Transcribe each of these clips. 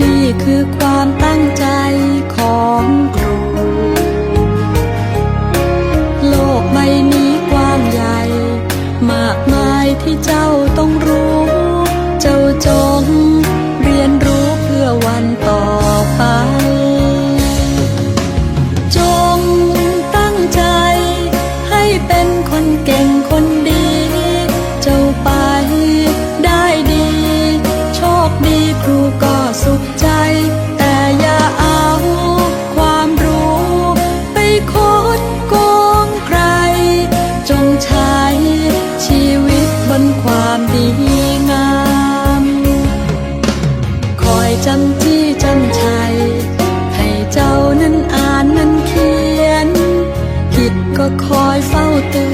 นี่คือความตั้งใจของครู โลกใบนี้กว้างใหญ่ มากมายที่เจ้าต้องรู้ เจ้าจงเรียนรู้เพื่อวันต่อไป จงตั้งใจ ให้เป็นคนเก่งคนดี เจ้าไปได้ดี โชคดีครูก็ สุขใจ แต่อย่าเอาความรู้ ไปคดโกงใคร จงใช้ชีวิตบนความดีงาม คอยจำจี้จำชัย ให้เจ้านั้นอ่านนั้นเขียน ผิดก็คอยเฝ้าเตือน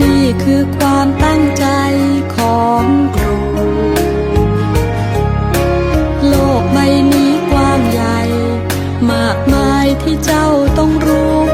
นี่คือความตั้งใจของครู โลกใบนี้กว้างใหญ่ มากมายที่เจ้าต้องรู้